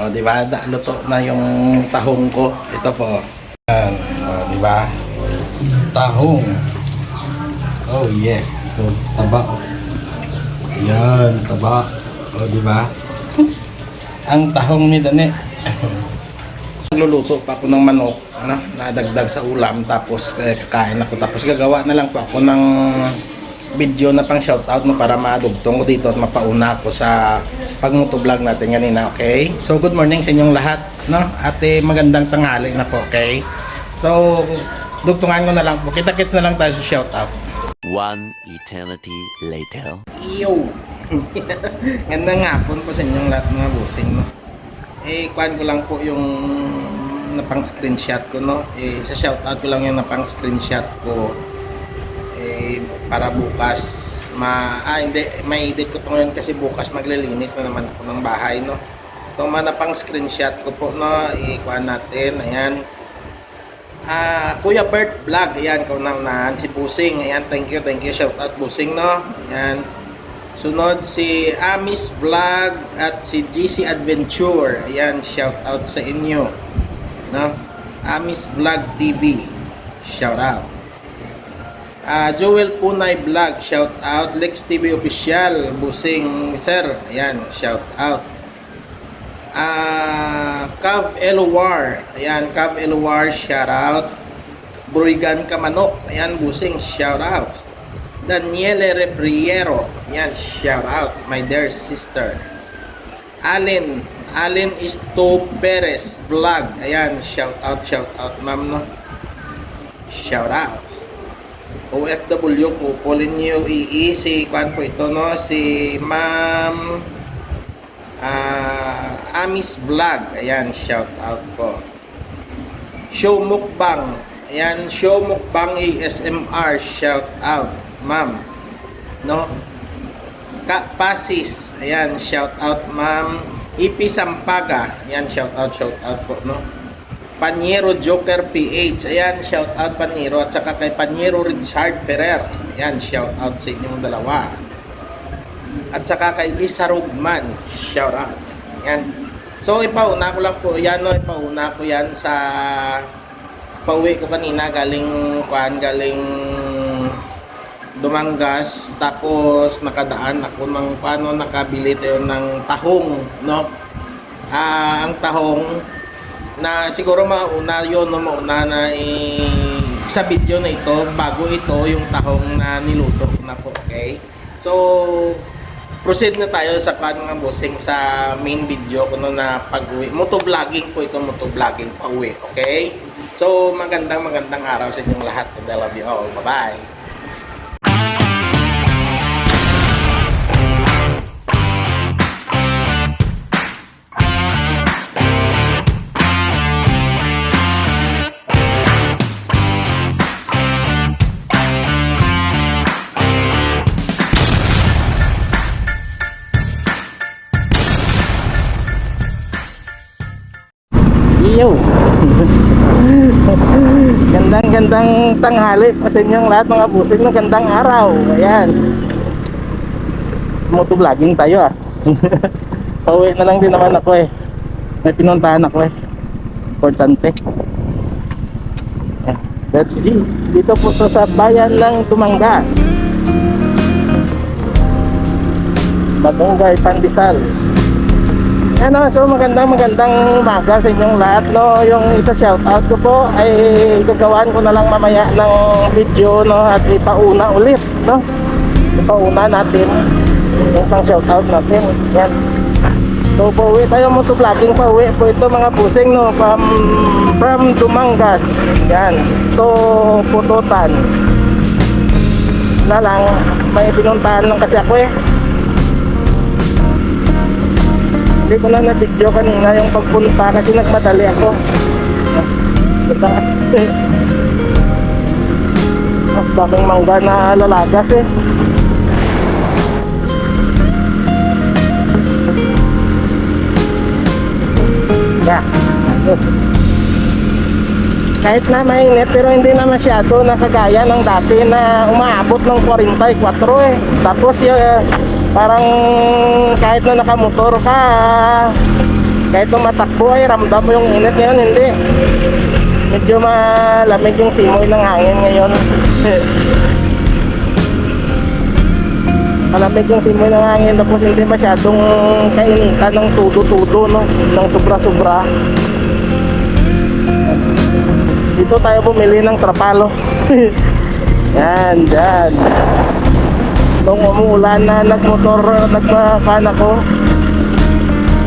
O, di ba? Luto na yung tahong ko. Ito po. Yan. O, di ba? Tahong. Oh, yeah. Ito, taba. Yan, taba. O, di ba? Ang tahong ni Dani. Nagluluto pa ako ng manok na nadagdag sa ulam tapos eh, kakain ako tapos gagawa na lang po ako ng video na pang shoutout mo para madugtong ko dito at mapauna ako sa pagmuto vlog natin kanina, okay? So, good morning sa inyong lahat, no? At eh, magandang tanghali na po, okay? So, dugtungan ko na lang po. Kita-kits na lang tayo sa shoutout. One eternity later. Yo! Gandang hapon po sa inyong lahat mga busing, no? Eh, kuhan ko lang po yung napang screenshot ko, no? Eh, sa shoutout ko lang yung napang screenshot ko. Para bukas ma ah hindi may edit ko to ngayon kasi bukas maglilinis na naman ako ng bahay no? Ito man pang screenshot ko po no? Ikuha natin ayan. Ah Kuya Bert Vlog ayan kaunahan si Busing ayan thank you thank you shout out Busing no? Ayan. Sunod si Amis Vlog at si GC Adventure ayan shout out sa inyo no? Amis Vlog TV shout out Ah, Joel Punay Vlog, shout out. Lex TV Official, Busing Sir, ayan, shout out. Ah, Cav Elwar, ayan, Cav Elwar, shout out. Bruygan Kamanok, ayan, Busing, shout out. Daniele Repriero, ayan, shout out, my dear sister. Allen, Allen Isto Perez Vlog, ayan, shout out, shout out, ma'am, no? Shout out. OFW ko, Polinyo EE, si Kwan po ito, no? Si Ma'am ah, Amis Vlog. Ayan, shout out po. Show Mukbang. Ayan, Show Mukbang ASMR. Shout out, Ma'am. No? Ka Pasis. Ayan, shout out, Ma'am. Ipi Sampaga. Ayan, shout out, shout out po, no? Panyero Joker PH. Ayan, shout out Panyero. At saka kay Panyero Richard Ferrer. Ayan, shout out sa inyong dalawa. At saka kay Lisa Rugman. Shout out. Ayan. So, ipauna ko lang po. Yan, no, ipauna ko yan sa pauwi ko kanina galing kuan galing Dumangas tapos nakadaan ako ng paano nakabili tayo ng tahong no ah ang tahong na siguro mauna yon no mauna na i sa video na ito bago ito yung tahong na niluto ko na po okay? So proceed na tayo sa mga bossing sa main video ko no na pag-uwi. Moto vlogging po ito moto vlogging pa-uwi okay? So magandang magandang araw sa inyong lahat. And I love you all. Bye bye Iyo. gandang gandang tanghali pa sa inyong lahat mga busing ng gandang araw. Ayan. Motovlogging tayo ah. Pauwi na lang din naman ako eh. May pinuntahan ako eh. Importante. That's G. Dito po to sa bayan ng Tumangas. Batungay Pandesal. Ano, so magandang magandang umaga sa inyong lahat, no. Yung isa shoutout ko po ay gagawin ko na lang mamaya ng video, no, at ipauna ulit, no. Ipauna natin yung pang shoutout natin. Yan. So, pauwi tayo mo to vlogging pauwi po ito mga pusing, no, from, from Dumangas. Yan. To Pututan. Na lang, may pinuntahan lang kasi ako eh. Hindi ko na na-video kanina yung pagpunta kasi nagmadali ako. Mas daming mangga na lalagas eh. Yeah. Kahit na mainit pero hindi na masyado nakagaya ng dati na umaabot ng 44 eh. Tapos yung parang kahit na nakamotor ka Kahit tumatakbo ay ramdam mo yung init ngayon, hindi. Medyo malamig yung simoy ng hangin ngayon. malamig yung simoy ng hangin tapos hindi masyadong kainitan ng tudo-tudo, no? Ng sobra-sobra. Dito tayo bumili ng trapalo. yan, dyan. Nung umuulan na nagmotor, nagmakan ako,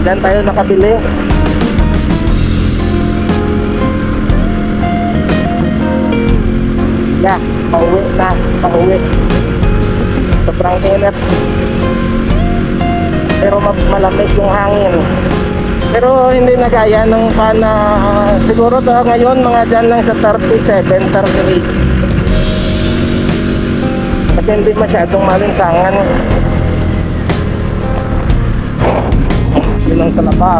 dyan tayo nakabili. Yeah, pauwi na, pauwi. Sobrang init. Pero ma- malamig yung hangin. Pero hindi na gaya ng pan na siguro daw ngayon mga dyan lang sa 37, 38. Kasi hindi masyadong malinsangan. Yun ang talaba.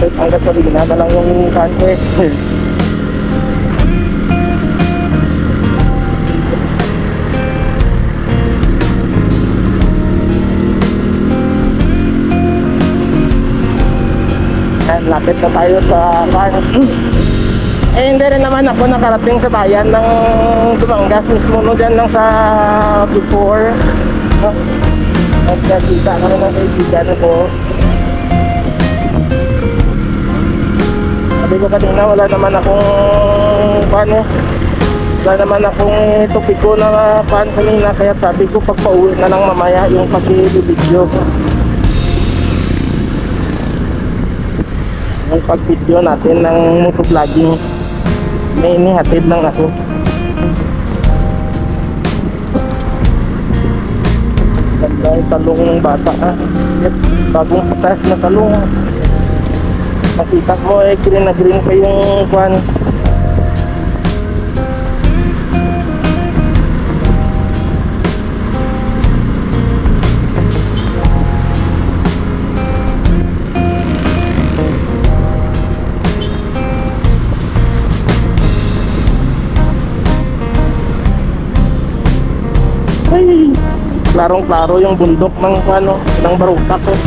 Kahit ang gasolina na lang yung kanto eh. Lapit na tayo sa kan. eh, hindi rin naman ako nakarating sa bayan ng Dumangas mismo no dyan lang sa before. No? Nagkakita kami ng kaibigan ko. Sabi ko kanina wala naman akong paano wala naman akong topiko na pan kanina kaya sabi ko pag pauwi na lang mamaya yung pag-video yung pag-video natin ng motovlogging may inihatid lang ako. Ganda yung talong ng bata ah. Yep, bagong patas na talong. Makita mo eh green na green pa yung kwan klarong klaro yung bundok ng ano ng barutak eh.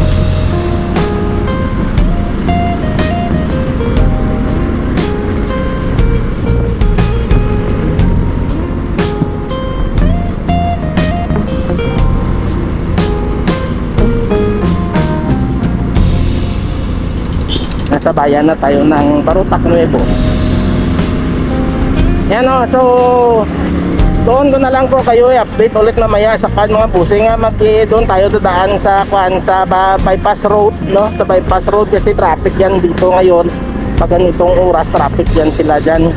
Nasa bayan na tayo ng Barutak Nuevo. Yan o, so doon ko na lang po kayo. I-update ulit mamaya sa kan mga busing nga. Mag doon tayo dadaan sa kwan sa bypass road no? Sa bypass road kasi traffic yan dito ngayon. Pag ganitong oras traffic yan sila dyan.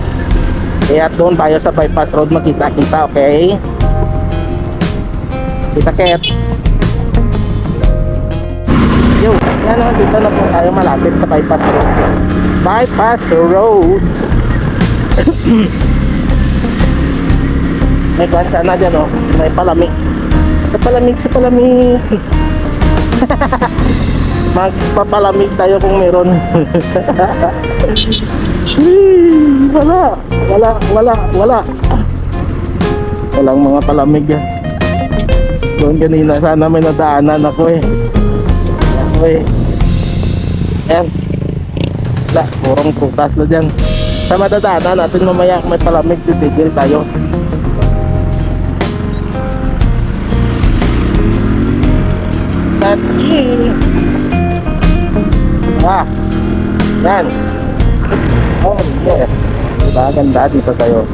Kaya doon tayo sa bypass road magkita kita okay? Kita kets. Yo yan o dito na po tayo malapit sa bypass road. Bypass road may kwan sana dyan oh. May palamig sa palamig sa palamig magpapalamig tayo kung meron. Wala. Wala wala wala. Walang mga palamig yan doon kanina sana may nadaanan ako eh. Ako eh. Yan wala purong prutas na dyan. Sa madadaanan natin mamaya may palamig titigil tayo That's me. Ah. Yan. Oh, yeah. Diba, ganda dito tayo.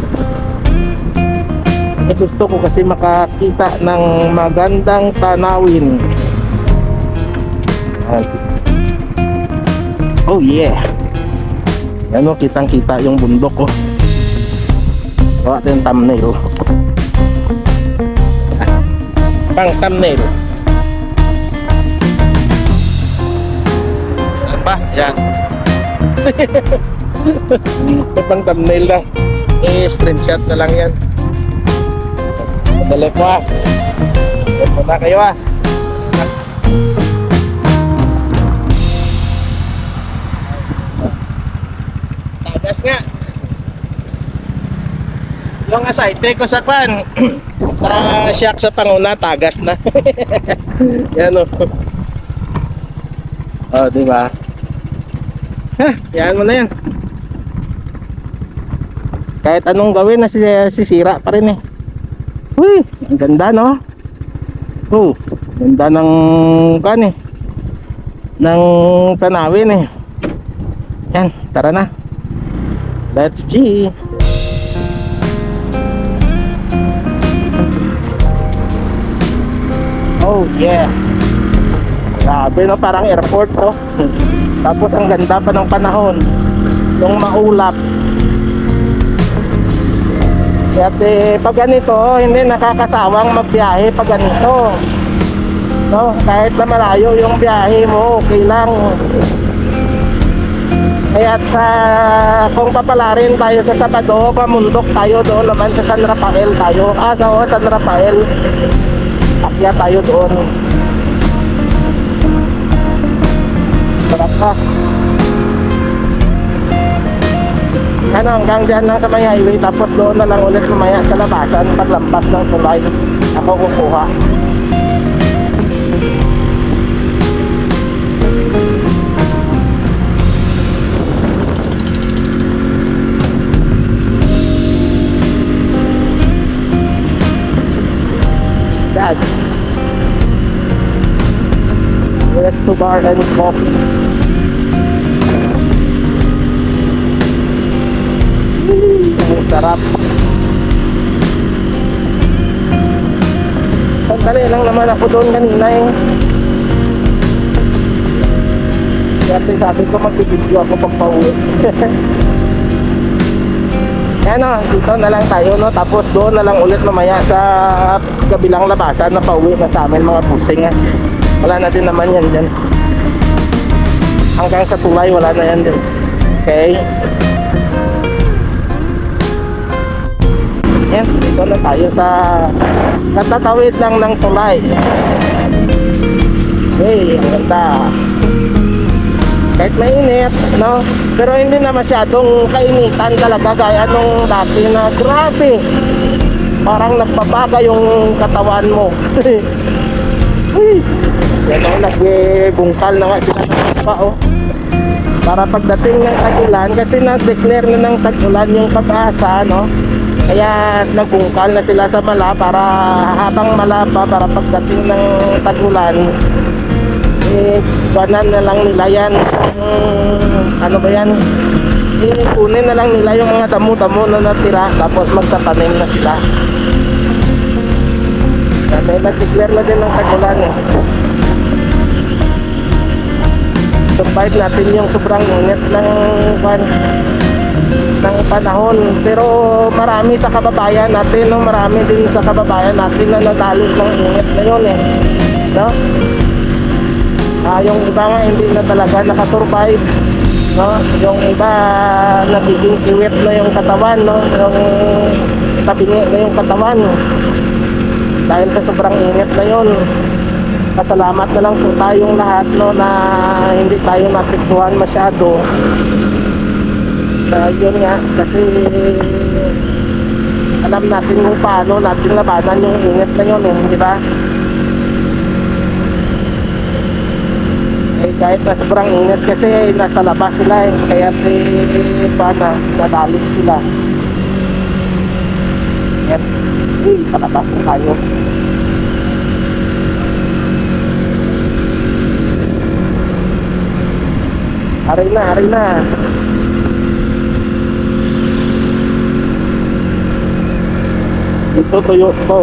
Eh, gusto ko kasi makakita ng magandang tanawin. Oh, yeah. Yan o, kitang kita yung bundok ko. Gawa ito yung thumbnail. Pang thumbnail. Ba? Yan. May pang thumbnail lang. Eh, screenshot na lang yan. Madali po ah. Po na kayo ah. Tagas nga. Yung asayte ko sa kwan. Sa shock sa panguna, tagas na. yan o. Oh, di ba? Ha, yan mo na yan. Kahit anong gawin na sisira pa rin eh. Uy, ang ganda no? Oh, ganda ng kan eh. Ng tanawin eh. Yan, tara na. Let's G. Oh yeah. Grabe no, parang airport to. Tapos ang ganda pa ng panahon. Yung maulap. Kaya eh, pag ganito, hindi nakakasawang magbiyahe pag ganito. No, kahit na malayo yung biyahe mo, okay lang. Kaya sa kung papalarin tayo sa Sabado, pamundok tayo doon naman sa San Rafael tayo. Ah, sa San Rafael. Akya tayo doon. Sarap ka. Ano, hanggang dyan lang sa may highway tapos doon na lang ulit sumaya sa labasan paglampas ng tulay. Ako kukuha. Dad. West to bar and coffee. Ang sarap. Sandali lang naman ako doon kanina eh. Kaya sabi ko magbibideo ako pag pauwi. Yan o, dito na lang tayo no. Tapos doon na lang ulit mamaya sa kabilang labasan na pauwi na sa amin mga pusing eh. Wala na din naman yan dyan. Hanggang sa tulay wala na yan din. Okay? Yan, dito na tayo sa katatawid lang ng tulay. Okay, ang ganda. Kahit mainit, no? Pero hindi na masyadong kainitan talaga gaya nung dati na grabe. Parang nagbabaga yung katawan mo. Uy! Yan o, nagbungkal na nga sila pa, oh. Para pagdating ng tag-ulan, kasi na-declare na ng tag-ulan yung pag-asa, no? Kaya nagbungkal na sila sa mala para habang mala pa para pagdating ng tag-ulan eh banan na lang nila yan. Mm, ano ba yan? Eh kunin na lang nila yung mga damo-damo na natira tapos magtatanim na sila. Kasi nag-declare na din ng tag-ulan eh. Survive natin yung sobrang init ng kwan ng panahon. Pero marami sa kababayan natin no? Marami din sa kababayan natin na nadali ng init na yun eh. No? Ah, yung iba nga hindi na talaga nakasurvive no? Yung iba nagiging kiwit na yung katawan no? Yung tabingi na yung katawan. Dahil sa sobrang init na yun. Pasalamat na lang po tayong lahat no? Na hindi tayo natiktuhan masyado uh, yun nga kasi alam natin kung paano natin labanan yung init na yun eh, di ba? Eh kahit na sobrang init kasi nasa labas sila eh, kaya eh, paano, nadali sila. Yan, eh, palabas na tayo. Ari na, ari na. Ito tuyo to.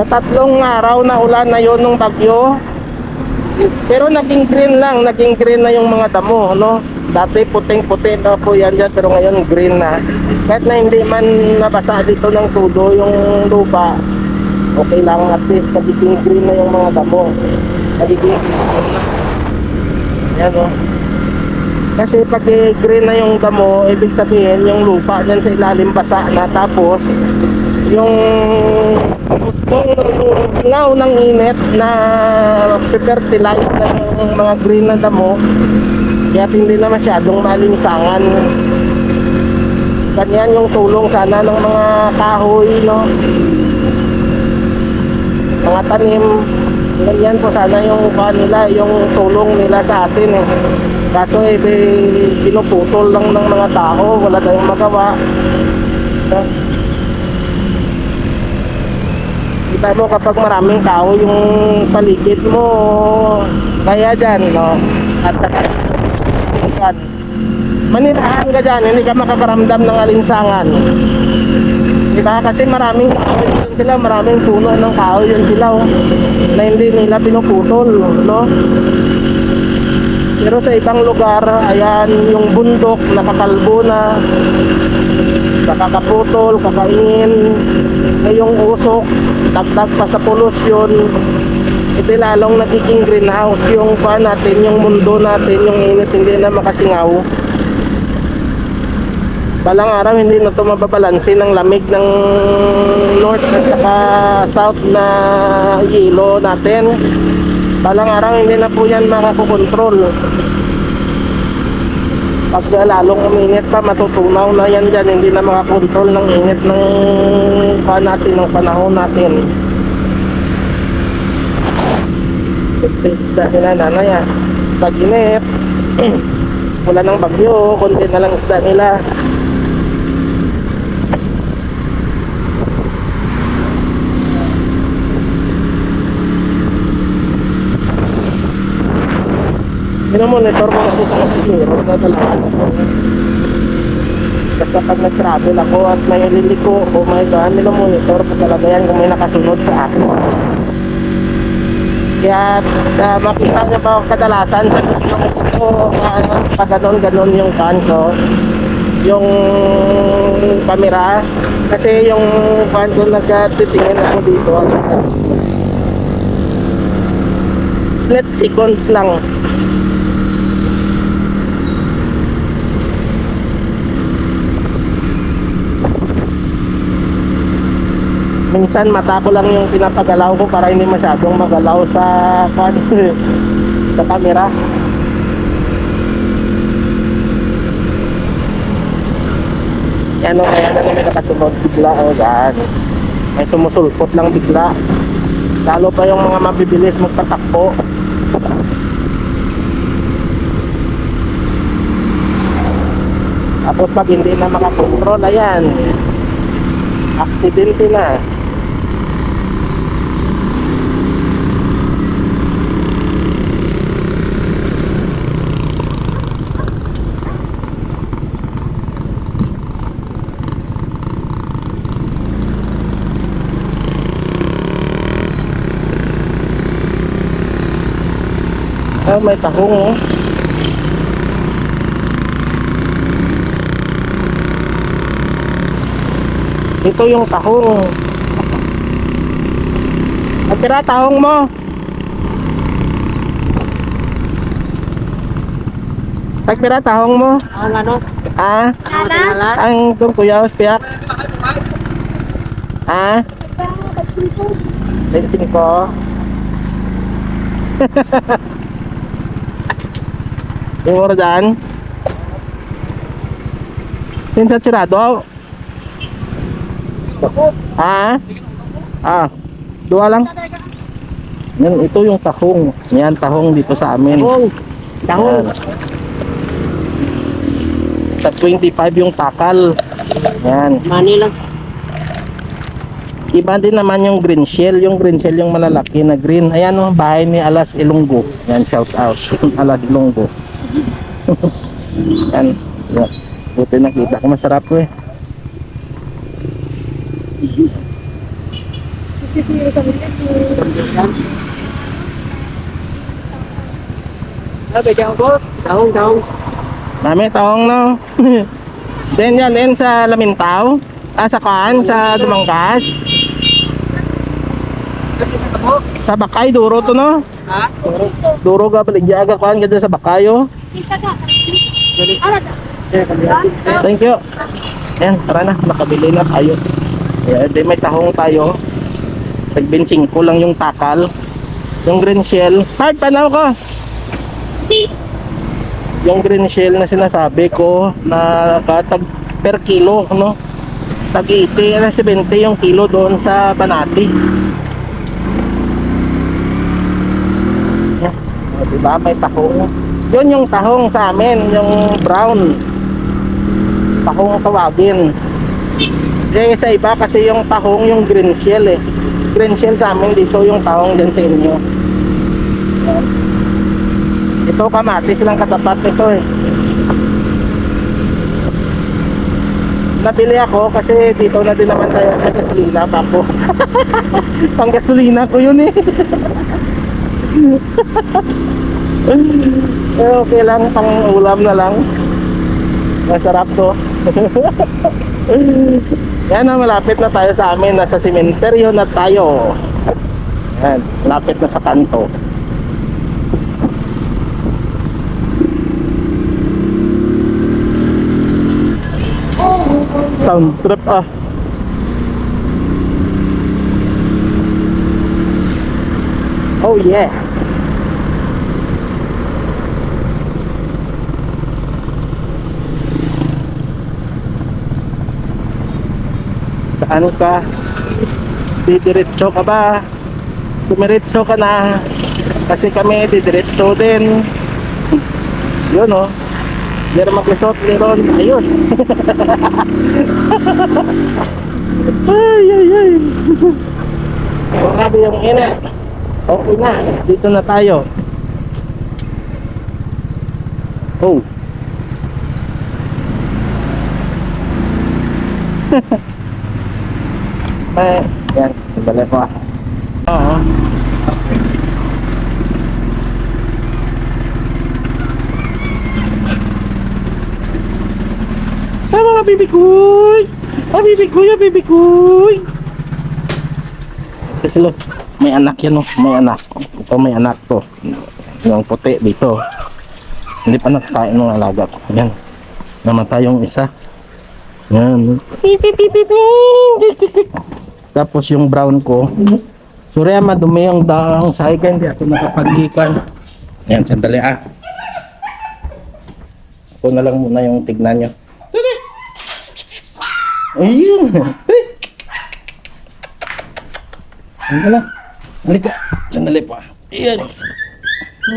Sa tatlong araw na ulan na yon ng bagyo, pero naging green lang, naging green na yung mga damo, no? Dati puting-puti na po yan dyan, pero ngayon green na. Kahit na hindi man nabasa dito ng tudo yung lupa, okay lang at least nagiging green na yung mga damo. Nagiging yan o. Kasi pag eh, green na yung damo, ibig sabihin yung lupa dyan sa ilalim basa na tapos yung gustong singaw ng init na fertilize ng mga green na damo kaya hindi na masyadong malinsangan ganyan yung tulong sana ng mga kahoy, no? Mga tanim, ganyan po sana yung kuha nila, yung tulong nila sa atin eh. Kaso eh, pinuputol lang ng mga tao, wala tayong magawa. Kita mo kapag maraming tao yung paligid mo, kaya dyan, no? At saka. Manirahan ka dyan, hindi ka makakaramdam ng alinsangan. Di ba? Kasi maraming kahoy yun sila, maraming puno ng kahoy yun sila, oh, na hindi nila pinuputol, no? Pero sa ibang lugar, ayan, yung bundok, nakakalbo na, nakakaputol, kakaingin, ngayong usok, dagdag pa sa polusyon, ito lalong nagiging greenhouse yung pa natin, yung mundo natin, yung init hindi na makasingaw. Balang araw hindi na ito mababalansin ng lamig ng north at saka south na yelo natin. Balang araw hindi na po yan makakokontrol. Pag lalong uminit pa, matutunaw na yan dyan. Hindi na makakontrol ng init ng pa natin, ng panahon natin. Isda nila nanay ah. Pag init, wala nang bagyo, konti na lang isda nila. Minomonitor ko kasi sa siguro na talaga. Basta pag nag-travel ako at may liliko o may daan, minomonitor ko talaga yan kung may nakasunod sa akin. Kaya uh, makita niyo ba kadalasan sa video ko, uh, pag ganon-ganon yung pan ko, yung camera, kasi yung pan ko nagtitingin ako dito. Split seconds lang. Minsan mata ko lang yung pinapagalaw ko para hindi masyadong magalaw sa kwan sa camera. Yan o kaya na may nakasunod bigla o yan may sumusulpot lang bigla. Lalo pa yung mga mabibilis magtatakbo tapos pag hindi na makakontrol ayan. Aksidente na Ah, may tahong oh. Ito yung tahong. At tira tahong mo. Tagpira tahong mo. Ang ano? Ah, Ang tinala? ang itong kuya Ospiak. Ah, 25. yung oras dyan. Pinsan sirado. Ah? Ah, dua lang. Yan, ito yung tahong. Yan, tahong dito sa amin. Tahong. Tahong. Sa 25 yung takal. Yan. Manila. Iba din naman yung green shell. Yung green shell yung malalaki na green. Ayan o, bahay ni Alas Ilonggo. Yan, shout out. Alas Ilonggo. Yan. Yan. Buti nakita ko. Masarap ko eh. Sabi ka ko? Tahong, tahong. Dami taong no. Then yan din sa Lamintaw. Ah, sa Kaan, sa Dumangkas. Sa Bakay, duro to no. Ha? Duro ka baligya aga Kaan ka dyan sa Bakayo. Thank you. Ayan, tara na. Nakabili na tayo. Ayan, di may tahong tayo. Nagbinching ko lang yung takal. Yung green shell. Hard, panaw ko. Yung green shell na sinasabi ko na katag per kilo, no? Tag 80, eh, 70 yung kilo doon sa Banati. Yan. O, diba? May tahong. Yun yung tahong sa amin, yung brown. Tahong tawagin. Eh, sa iba kasi yung tahong yung green shell eh. Green shell sa amin dito yung tahong din sa inyo. Ito kamatis lang katapat nito eh. Nabili ako kasi dito na din naman tayo sa gasolina pa po. Pang gasolina ko yun eh. Pero okay lang, pang ulam na lang. Masarap to. Yan na, malapit na tayo sa amin. Nasa sementeryo na tayo. Yan, malapit na sa kanto. Sound trip ah. Oh yeah. Saan ka? Didiretso ka ba? Dumiretso ka na. Kasi kami didiretso din. Yun oh. Meron maglusot, meron. Ayos. ay, ay, ay. Grabe yung init. Okay na. Dito na tayo. Oh. Ay, yan. Sandali po ah. Oo. Ah, mga bibikoy! Ah, bibikoy, ah, bibikoy! Kasi lo, may anak yan, oh. May anak. Ito may anak to. Yung puti dito. Hindi pa nakakain ng alaga ko. Yan. Namatay yung isa. Yan. Pip, Tapos yung brown ko. Sorry, ah, madumi yung daang saigan. Hindi ako nakapag-ikan. Yan, sandali ah. Ako na lang muna yung tignan nyo. Ayun! Ay! Ano lang? Halika. Sandali pa. Ayan.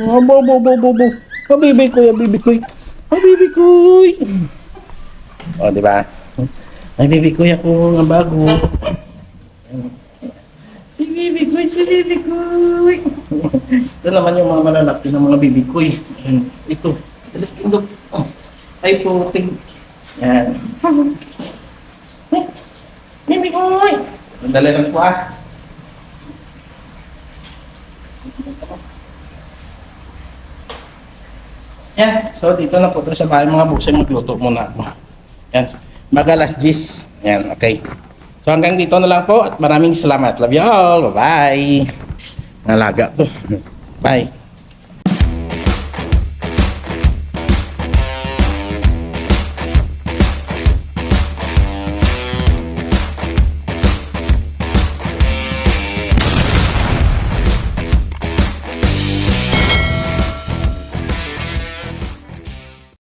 Oh, bo, bo, bo, bo, bo. Habibi ko, habibi ko. Habibi ko. O, di ba? Ay, bibi ko ako nga bago. Si bibi ko, si bibi ko. Ito naman yung mga malalaki ng mga bibi ko. Ayan. Ito. Indok. Oh. Ay, puting. Yan. Ay, Bibi ko. Dali lang po ah. Yan. So, dito na po ito sa bahay mga buksin. Magluto muna ako. Yan. Magalas gis. Yan. Okay. So, hanggang dito na lang po at maraming salamat. Love you all. Bye-bye. Nalaga ko. Bye.